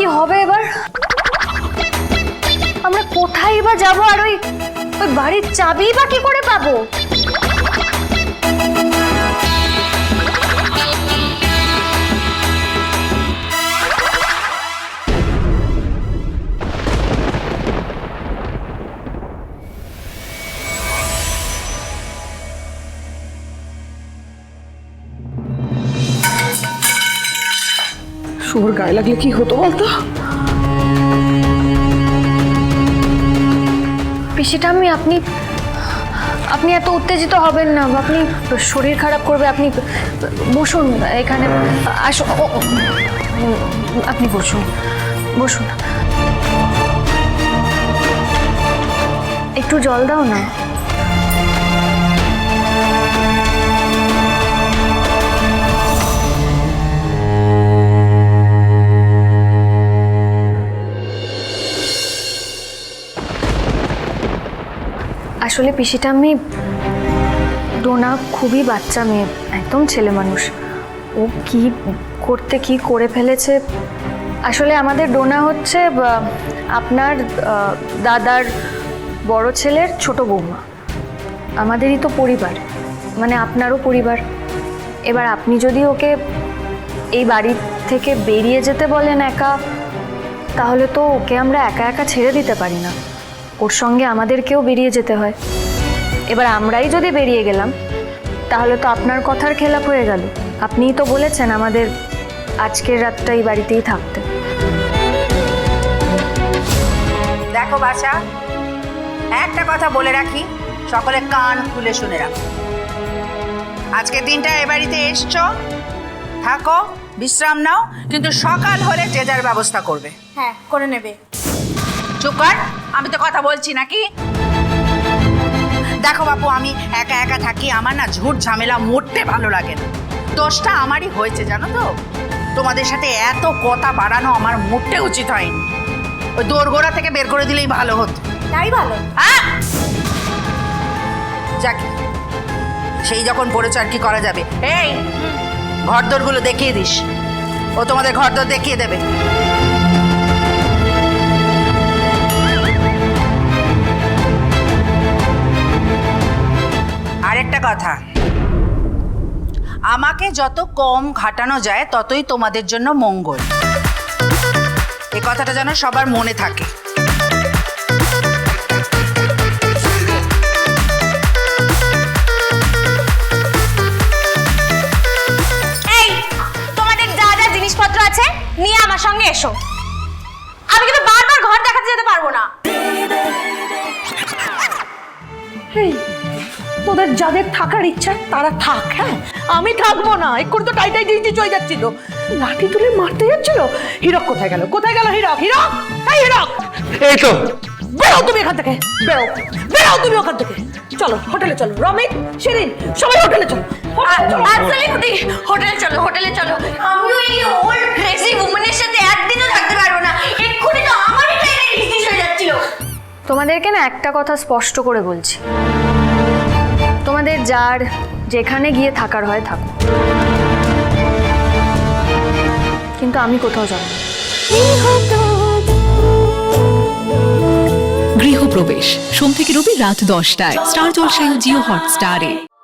কি হবে এবার? আমরা কোথায় বা যাব আর ওই ওই বাড়ির চাবি বা কি করে পাবো? শুয়োর গায়ে লাগলে কি হতো বলতো? পিসিটা আমি আপনি আপনি এত উত্তেজিত হবেন না। আপনি শরীর খারাপ করবে আপনি বসুন এখানে। ও, আপনি বসুন বসুন। একটু জল দাও না। আসলে পিসিটা আমি ডোনা খুবই বাচ্চা মেয়ে, একদম ছেলে মানুষ। ও কি করতে, কি করে ফেলেছে? আসলে আমাদের ডোনা হচ্ছে আপনার দাদার বড় ছেলের ছোট বৌমা। আমাদেরই তো পরিবার মানে আপনারও পরিবার। এবার আপনি যদি ওকে এই বাড়ি থেকে বেরিয়ে যেতে বলেন একা, তাহলে তো ওকে আমরা একা একা ছেড়ে দিতে পারি না। ওর সঙ্গে আমাদেরকেও বেরিয়ে যেতে হয়। এবার আমরাই যদি বেরিয়ে গেলাম তাহলে তো আপনার কথার খেলাপ হয়ে গেল। আপনিই তো বলেছেন আমাদের আজকের রাতটা এই বাড়িতেই থাকতে। দেখো বাছা একটা কথা বলে রাখি সকলে কান খুলে শুনে রাখো। আজকের দিনটা এ বাড়িতে এসছো? থাকো বিশ্রাম নাও কিন্তু সকাল হলে যে যার ব্যবস্থা করবে। হ্যাঁ করে নেবে। চুপ কর আমি তো কথা বলছি নাকি? দেখো বাপু আমি একা একা থাকি আমার না ঝুট ঝামেলা মরতে ভালো লাগে না। দোষটা আমারই হয়েছে জানো তো? তোমাদের সাথে এত কথা বাড়ানো আমার মোটে উচিত হয়নি। ওই দোরগোড়া থেকে বের করে দিলেই ভালো হতো। তাই ভালো? আহ! যাকে সেই যখন পড়েছ আর কি করা যাবে। এই ঘরদোরগুলো দেখিয়ে দিস। ও তোমাদের ঘরদোর দেখিয়ে দেবে। কথা। আমাকে যত কম ঘাটানো যায়, ততই তোমাদের জন্য মঙ্গল। এ কথাটা যেন সবার মনে থাকে। নিয়ে আমার সঙ্গে এসো। তোদের যাদের থাকার ইচ্ছা তারা থাক হ্যাঁ? আমি থাকব না। এক্ষুনি তো টাইটাই দিয়ে চলে যাচ্ছিল। লাঠি তুলে মারতে যাচ্ছিল? হিরক কোথায় গেল? কোথায় গেল হিরক? হিরক? এই হিরক! এই তো। বেরো তুমি এখান থেকে। বেরো। বেরো তুমি ওখান থেকে। চলো হোটেলে চলো। রমিত শিরিন সবাই হোটেলে চলো। হোটেলে চলো। absolutely হোটেলে চলো হোটেলে চলো। আমিও এই ওল্ড ক্রেজি উমেনের সাথে একদিনও থাকতে পারব না। এক্ষুনি তো আমারই ট্রেনে ডিসমিস হয়ে যাচ্ছিল। তোমাদেরকে না একটা কথা স্পষ্ট করে বলছি। তোমাদের যার যেখানে গিয়ে থাকার হয় থাকো। কিন্তু আমি কোথাও যাব গৃহপ্রবেশ। সোম থেকে রবি রাত দশটায়। স্টার জলসায় জিও হটস্টারে।